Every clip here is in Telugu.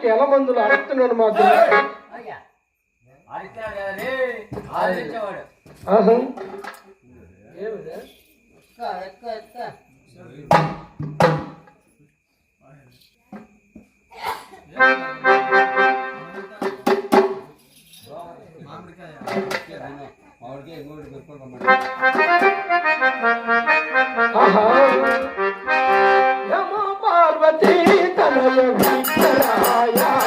కాలికి ఎలా మందులు అడుగుతున్నాను మాకు అడిచాడు పార్వతీ తనయ విఠలాయ.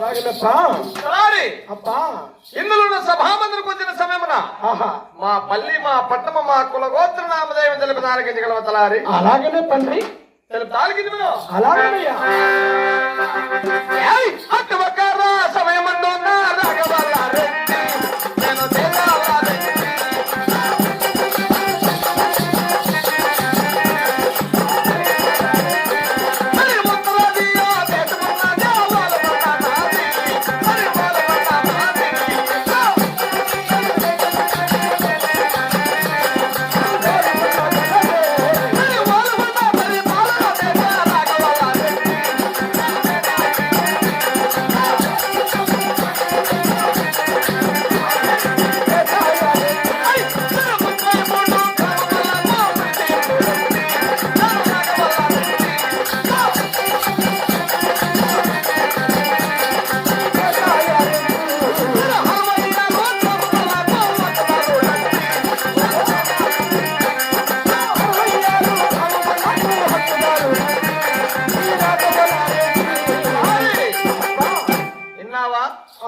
అలాగేనప్పా తలారి, అప్పా. ఇందులో సభామందులకు వచ్చిన సమయమున ఆహా. మా పల్లి మా పట్టణ మా కుల గోత్ర నామదేవం తెలిపి దానికి గలవ తలారి అలాగనే తండ్రి. తెలుపు దానికి అలాగనయ్యా. సమయమందు నా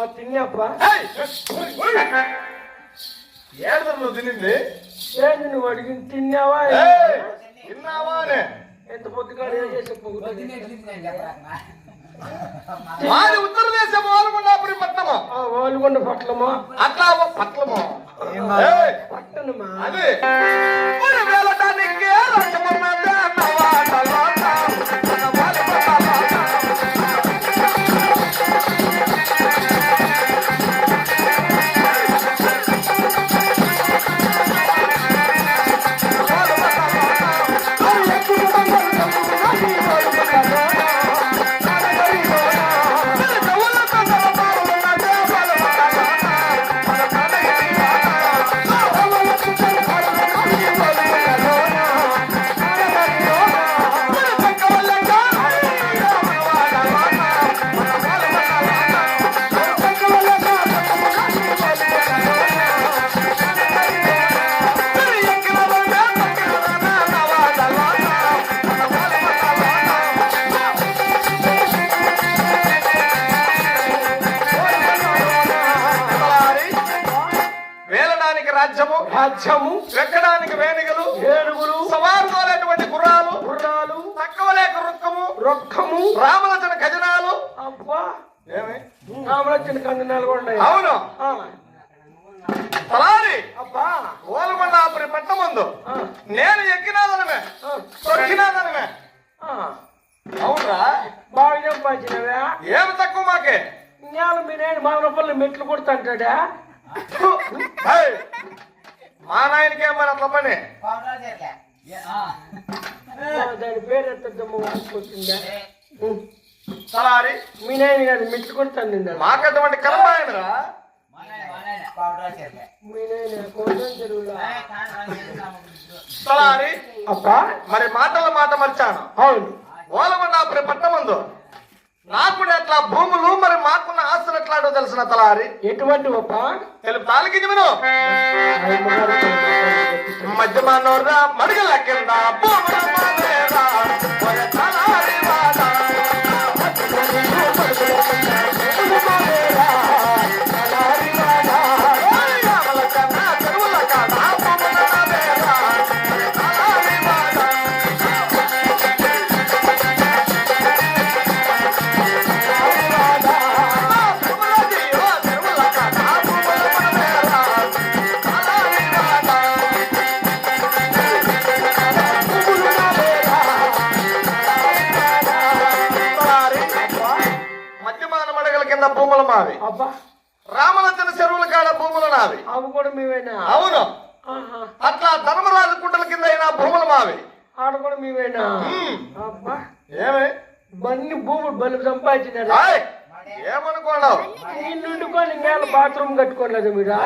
విన్నావా ఆ తిన్నప్పా ఏడు తినింది ఏంది నువ్వు అడిగింది తిన్నావా ఏయ్, విన్నావా అనే ఎంత పొద్దుగాడు ఏం చేసే పొగుడు మాది ఉత్తర దేశం పాల్గొన్నప్పుడు పట్టణము ఆ వాలుగొండ పట్లమా అట్లా ఓ పట్లము ఏయ్, పట్టణమా అది మరి వెళ్ళటానికి రాజ్యము రాజ్యము వెక్కడానికి వేణిగలు ఏనుగులు సవారుకోలేటువంటి గుర్రాలు గుర్రాలు తక్కువ లేక రుక్కము రొక్కము రామలచన ఖజనాలు. అబ్బా! ఏమి? రామలక్ష్మణ కందనాలు కూడా. అవును. తలారి. అబ్బా! ఓలగొండాపురి పట్ట ముందు ఆ, నేను ఎక్కినాదనమే. తొక్కినాదనమే. అవునరా? బాగా సంపాదించినవా ఏమి తక్కువ మాకే? నేల మీ నేను మా రూపాయలు మెట్లు కొడుతుంటాడా? మా నాయనకి ఏమని అట్లా పని. దాని పేరు వాడుకొచ్చిందా తలారి? మీ నాయన గారు మెచ్చుకొని తండ్రి మాకటువంటి కర్మ ఆయనరా మీ నాయన కోసం చెరువులా. మనం. తలారి అబ్బా మరి మాటల మాట మర్చాను. అవును. ఓలమండాపురి పట్టమందు నాకు ఎట్లా భూములు మరి మాకున్న ఆస్తులు ఎట్లాడో తెలిసిన తలారి? ఎటువంటి అబ్బా తెలుపు తాలికి విను మధ్యమానోర్రా మడుగుల కింద భూముల మావి ఆడ కూడా. అబ్బా. ఏమి? బన్ని భూములు బలి సంపాదించినారు? ఏమనుకోండావు ఈ నుండి కొని మేల బాత్రూమ్ కట్టుకోలేదు మీరు?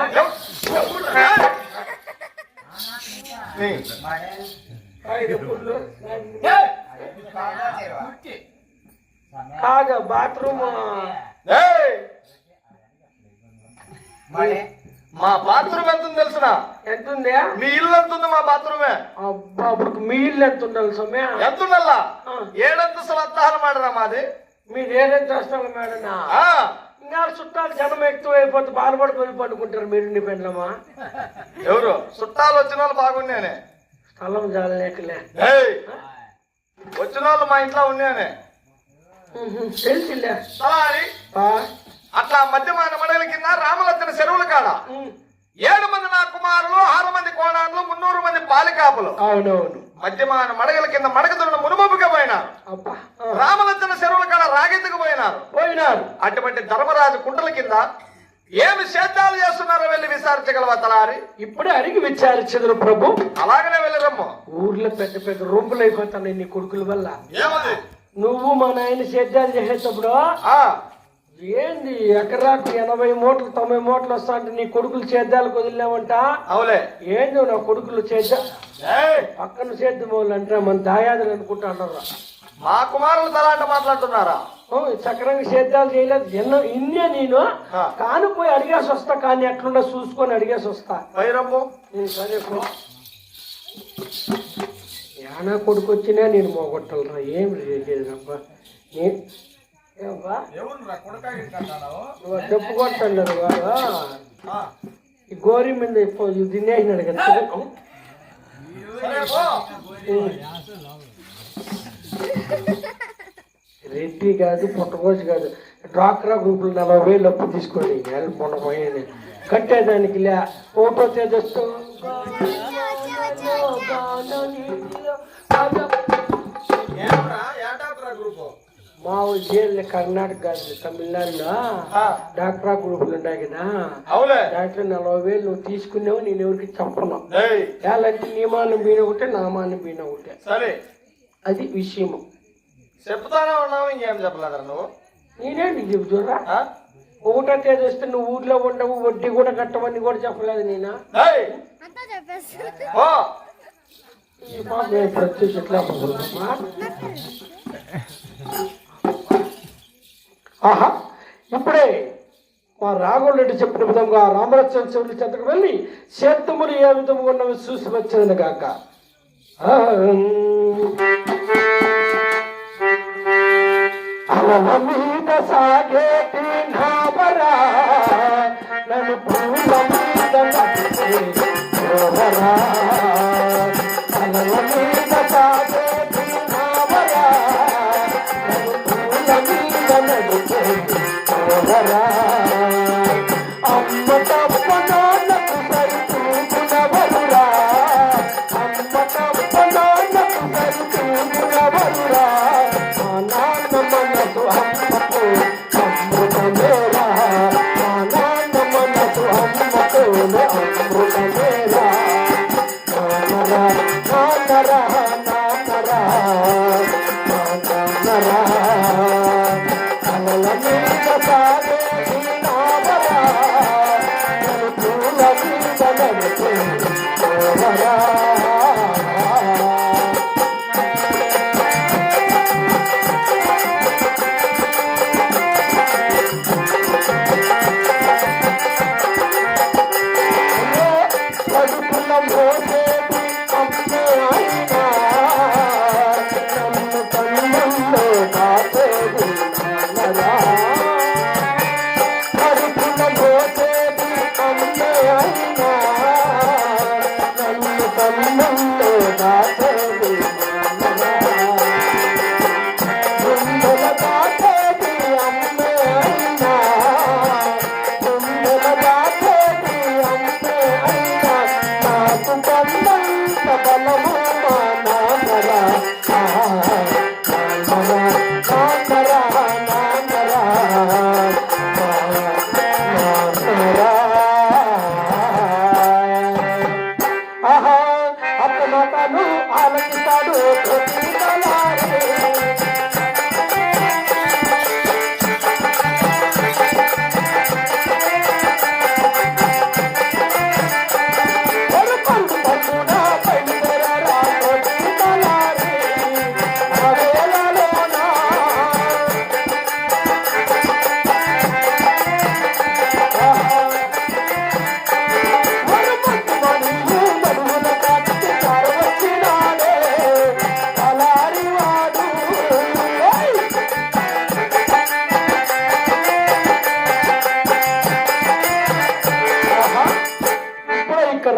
కాదు బాత్రూమ్. మా బాత్రూమ్ ఎంత ఉంది తెలుసునా? ఎంత ఉంది మీ ఇల్లు ఎంత ఉంది మా బాత్రూమే. అబ్బా మీ ఇల్లు ఎంత ఉండాలి సొమ్య? ఎంత ఆ. ఏడంతస్తుల అద్దాలు మాడరా మాది? మీరు ఏదైతే వస్తాను మేడనా ఇంకా చుట్టాలు జనం ఎక్కువ అయిపోతే బాధపడిపోయి పండుకుంటారు మీరు నీ పెండ్లమా? ఎవరు? చుట్టాలు వచ్చిన వాళ్ళు బాగున్నానే స్థలం జాలలేకలే. ఏయ్, వచ్చిన వాళ్ళు మా ఇంట్లో ఉన్నానే బా అట్లా మధ్యమాన మడల కింద రామలచ్చన చెరువుల కాడ. ఏడు మంది నా కుమారులు ఆరు మంది కోణాలు మున్నూరు మంది బాలికాపులు అవునవును. మధ్యమాన మడగల కింద మడగదున్న మునుమపుగా పోయినారు. రామలచ్చన చెరువుల కాడ రాగెత్తుకు పోయినారు. పోయినారు. అటువంటి ధర్మరాజు కుంటల కింద ఏమి సేద్యాలు చేస్తున్నారో వెళ్ళి విచారించగలవా తలారి? ఇప్పుడే అడిగి విచారించదురు ప్రభు. అలాగనే వెళ్ళరమ్ము. ఊర్లో పెద్ద పెద్ద రొంపులు అయిపోతున్నాయి నీ కొడుకుల వల్ల. ఏమది? నువ్వు మా నాయన సేద్యాలు చేసేటప్పుడు ఆ, ఏంది ఎకరాకు ఎనభై మూటలు తొంభై మూటలు వస్తా అంటే నీ కొడుకులు సేద్యాలకు వదిలేమంట అవులే. ఏందో నా కొడుకులు ఏయ్, పక్కన సేద్యం వాళ్ళు అంటే మన దాయాదులు అనుకుంటా అన్నారు మా కుమారులు తలాంట మాట్లాడుతున్నారా? ఓ, సక్రంగా సేద్యాలు చేయలేదు. ఎన్నో ఇన్నే నేను. కానిపోయి అడిగేసి వస్తా కానీ ఎట్లుండో చూసుకొని అడిగేసి వస్తా. వైరమ్ము నేను సరే. యానా కొడుకు వచ్చినా నేను మోగొట్టాలరా. ఏం ఏబ్బా నువ్వు డప్పు కొట్టండి వాడు ఈ గోరి మీద తినేసినాడు కదా. రెడ్డి కాదు పుట్టకోసి కాదు. డ్వాక్రా గ్రూపులు నలభై వేలు అప్పు తీసుకోండి. మొన్న పోయింది. కట్టేదానికి లే. ఓటో తేజస్తో మా జైలు కర్ణాటక కాదు తమిళనాడులో ఆ, డాక్టరా గ్రూపులు ఉన్నాయి కదా. అవులే. దాంట్లో నలభై వేలు నువ్వు తీసుకున్నావు నేను ఎవరికి చెప్పను. ఏయ్, ఎలాంటి నియమాన్ని బీన ఒకటే నామాన్ని బీన ఒకటే. సరే. అది విషయము చెప్తానే ఉన్నావు ఇంకేం చెప్పలేదురా నువ్వు? నేనేంటి చెబుతురా? ఒకటో తేదీ వస్తే నువ్వు ఊర్లో ఉండవు వడ్డీ కూడా కట్టమని కూడా చెప్పలేదు నేను. ఈ పాప నేను ప్రత్యేక ఎట్లా పోతుందమ్మా? ఆహా ఇప్పుడే మా రాఘవులు రెడ్డి చెప్పిన విధంగా రామరత్న శివుడి చెంతకు వెళ్ళి సేత్తములు ఏ విధంగా ఉన్నవి చూసి వచ్చినది కాక అలల మీద సాగేటి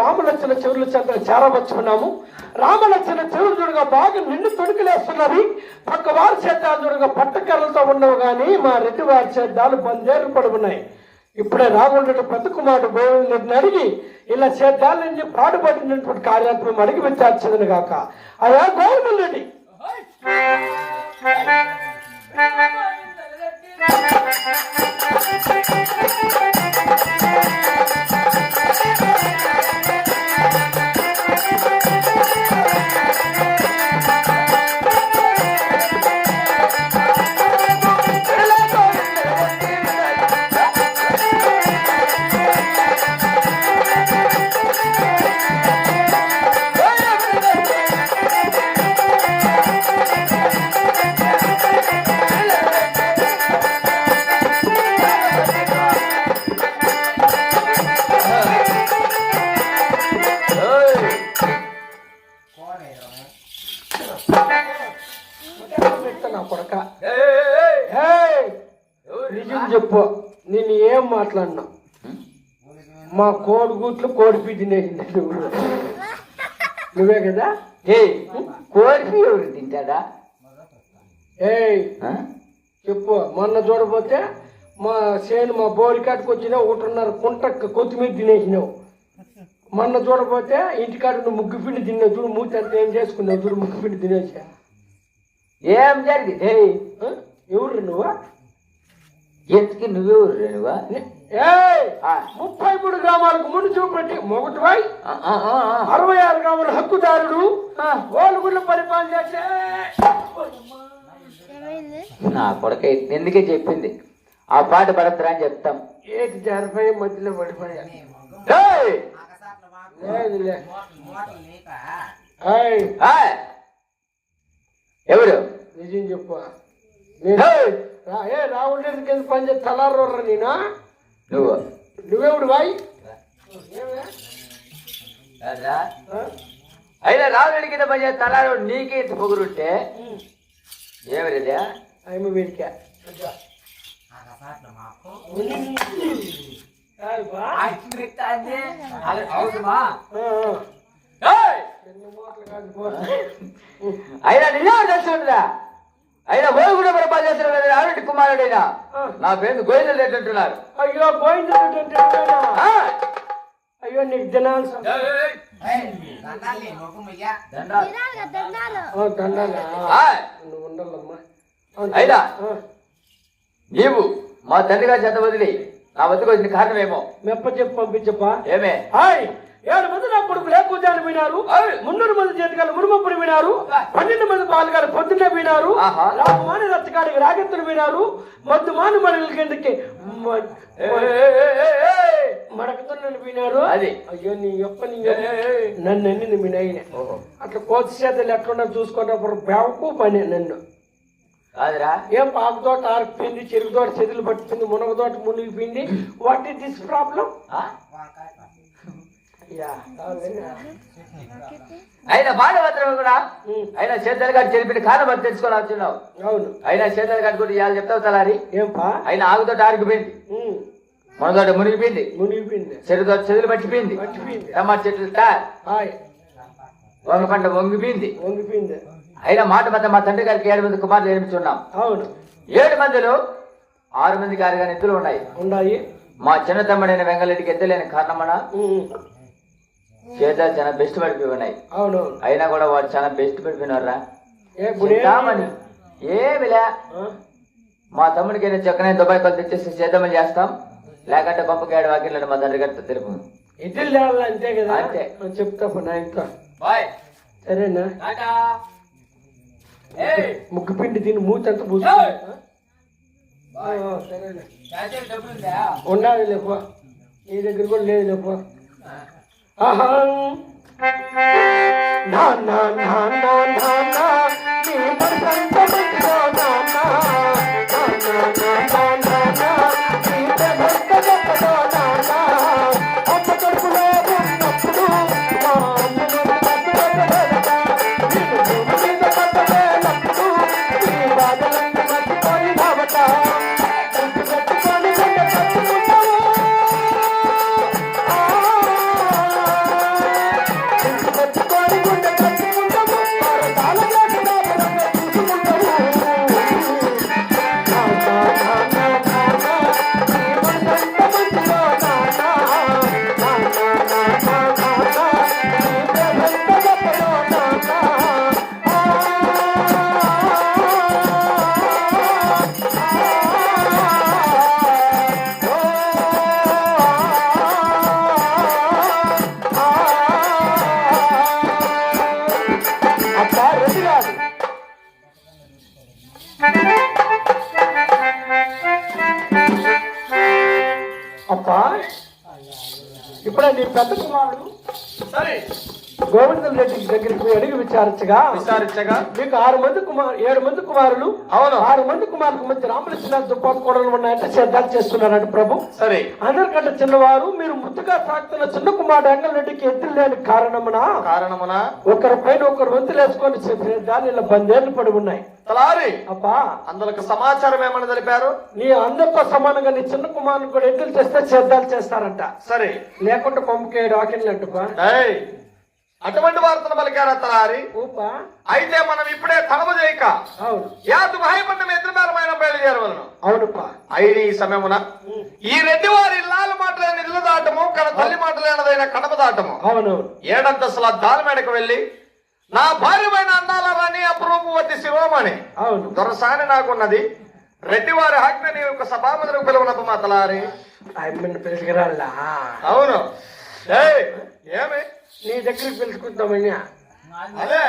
రామలక్షణ చెవులు చంద్ర చేరవచ్చున్నాము రామలక్షణ చెవులు చూడగా బాగా నిండు తొడుకులేస్తున్నవి పక్క వారి చేద్దాలు చూడగా పట్టకర్రలతో ఉండవు కానీ మా రెడ్డి వారి చేద్దాలు బందేరు పడి ఉన్నాయి. ఇప్పుడే రాముడు పెద్ద కుమారుడు అడిగి ఇలా చేద్దాలని పాటుపడినటువంటి కార్యాత్మం అడిగి విచారించదని కాక అయ్యా గోవిందుడు మా కోడి గుట్లు కోడి పిచ్చి తినేసింది నువ్వు నువ్వే కదా? ఏ కోడిపి ఎవరు తింటాడా? ఏయ్ ఆ? చెప్పు. మొన్న చూడపోతే మా చేను మా బోరి కాటికి వచ్చినా ఒకటిన్నర కుంట కొత్తిమీర తినేసినావు. మొన్న చూడపోతే ఇంటికాడ నువ్వు ముగ్గు పిండి తిన్నావు. చూడు మూతి ఏం చేసుకున్నావు? చూడు ముగ్గు పిండి తినేసా. ఏం జరిగింది? ఏయ్, ఆ? ఎవరు నువ్వా? ఎందుకు నువ్వెవరు నువ్వా. ముప్పై మూడు గ్రామాలకు ముందు చూపెట్టి మొగటివై ఆ, ఆ, ఆ, ఆ. అరవై ఆరు గ్రాముల హక్కుదారుడు ఓలుగుళ్ళు పరిపాలన చేసే నా కొడక ఎందుకే చెప్పింది? ఆ పాట పడద్దురా అని చెప్తాం. ఏటి జరిపోయి మధ్యలో పడిపోయా! ఎవరు? నిజం చెప్పు. ఏ రాహుల్ రెడ్డి కింద పని చేసి తలారర్రా నేను? నువ్వు నువ్వెవడు బాయ్ ఆ? అయినా రావుడి కింద పని చేస్తే తలాడు నీకే ఇంత పొగురుంటే ఏమరిదా ఆయమ్మ వీడికా ఆకసాట్లు మాకు ఏయ్ బా. అవసరమా ఆ, ఆ. చిన్న మూటలు కాదు పో. అయినా నిజం తెలుసుంటుందా అయినా పోయి కూడా పరిపాలన చేస్తున్నారు ఆవిడ కుమారుడైనా. నా పేరు గోవింద రెడ్డి అంటున్నారు అయ్యో ఎవరైనా? ఆ! అయ్యో నీకు దినాలు అయినా? నీవు మా తండ్రి గారి చేత వదిలి నా వద్దకు వచ్చిన కారణం ఏమో మెప్ప చెప్పు పంపించప్పా ఏమే? హాయ్! ఏడు మంది నా పూజాలు వినారు? ఆయ్. మున్నూరు మంది చేతికాలు మురుమప్పుడు వినారు. పన్నెండు మంది పాలకాలు పొద్దున్నే వినారు. ఆహా. రామాని రచ్చకాడికి రాగెత్తులు వినారు. మద్దు మాని కిందకి మ- మడకతున్నలు వినారు. అది. అయ్యో నీ యొక్క నీ నన్ను అన్ని మీ నాయన. అట్లా కోతి చేతలు ఎట్లున్నా చూసుకున్నప్పుడు బెవకు పని నన్ను. కాదురా. ఏం పాకు తోట ఆరిపోయింది చెరుకు తోట చెదులు పట్టింది మునగ తోట మునిగిపోయింది. వాట్ ఇస్ దిస్ ప్రాబ్లం ఆ? వంకాయ యా కావాలేనా? అయినా భాగవతం కూడా. అయినా చేతులు కట్టి చెరిపిన కారణం తెచ్చుకొని వచ్చినావు అవును. అయినా చేతులు కట్టుకుంటే ఇవాళ చెప్తావు తలారి? ఏం పా అయినా ఆగుతోటి ఆరిగిపోయింది ఉమ్, మనతోటి మునిగిపోయింది. మునిగిపోయింది. చెరుతో చెదులు పట్టిపోయింది. మర్చిపోయింది టమాటా చెట్లు వంగ పంట వంగిపోయింది. వంగిపోయింది. అయినా మాట మధ్య మా తండ్రి గారికి ఏడు మంది కుమారులు జన్మించున్నాం. అవును. ఏడు మందిలో ఆరు మందికి ఆరు గారి ఎత్తులు ఉన్నాయి. ఉన్నాయి. మా చిన్న తమ్ముడైన వెంగళరెడ్డికి ఎత్తలేని కారణమన? చేత చాలా బెస్ట్ పడిపోయి ఉన్నాయి అవునవును అయినా కూడా వాడు చాలా బెస్ట్ పడిపోయినారా చెప్తామని ఏమిలే? మా తమ్ముడికి అయినా చక్కనే దుబాయ్ కొలు తెచ్చేసి చేద్దామని చేస్తాం. లేకుంటే గొప్పగాడు వాకిళ్ళని మా తండ్రి గారితో తెలుపు ఇడ్లీ అంతే కదా? అంతే. చెప్తా నా ఇంట్లో బాయ్. సరేనా? ముగ్గు పిండి తిని మూతంతా పూసు! సరేనా. ఉందా ఉండాలి లేపో. నీ దగ్గర కూడా లేదు లేపో. అహం. నా నా నా నా నా నా ఇప్పుడే నీ పెద్ద కుమారుడు సరే. గోవిందం రెడ్డి దగ్గరికి పోయి అడిగి విచారించగా విచారించగా. మీకు ఆరు మంది కుమారు ఏడు మంది కుమారులు అవును. ఆరు మంది కుమారులకు మధ్య రామలక్ష్మణ దుప్పాటు కూడలు ఉన్నాయంటే సిద్ధాలు చేస్తున్నారంట ప్రభు. సరే. అందరికంటే చిన్నవారు మీరు ముద్దుగా సాగుతున్న చిన్న కుమారుడు అంగళరెడ్డికి ఎత్తులు లేని కారణమున? కారణమున? ఒకరి పైన ఒకరు వంతులేసుకొని దాని ఇలా బందేళ్ళు పడి ఉన్నాయి. తలారి అబ్బా. అందులకు సమాచారం ఏమని తెలిపారు? నీ అందరితో సమానంగా నీ చిన్న కుమారుని కూడా ఎద్దులు చేస్తే సిద్ధాలు చేస్తారంట. సరే. లేకుంటే ఆకినట్టుపా ఏయ్, అటువంటి వార్తను పలికారా తలారి? ఊపా. అయితే మనం ఇప్పుడే తనము చేయక అవును. యాదు భయపడ్డం ఎదురుమేరమైన బయలుదేరవలను. అవునుపా. అయిన ఈ సమయమున ఈ రెడ్డి వారి ఇల్లాల మాటలైన ఇల్లు దాటము కన తల్లి మాటలైనదైన కడప దాటము. అవునవును. ఏడంతస్తుల దారిమేడకు వెళ్ళి నా భార్యమైన అందాల రాణి అప్రూపవతి శిరోమణి అవును. దొరసాని నాకున్నది. రెడ్డి వారి ఆజ్ఞని ఒక సభామందిరకు పిలువనప్ప మా తలారి. పిలుచుకురాలా? అవును. ఏయ్, ఏమి? నీ దగ్గరికి పిలుచుకుంటామని అదే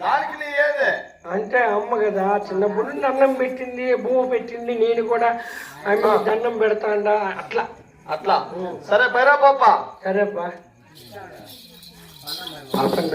దానికి నీ ఏదే? అంటే అమ్మ కదా చిన్నప్పుడు అన్నం పెట్టింది భూమి పెట్టింది నేను కూడా ఆమె దండం పెడతాండా అట్లా. అట్లా. సరే పైరా పాప. సరేపా. పాపన్న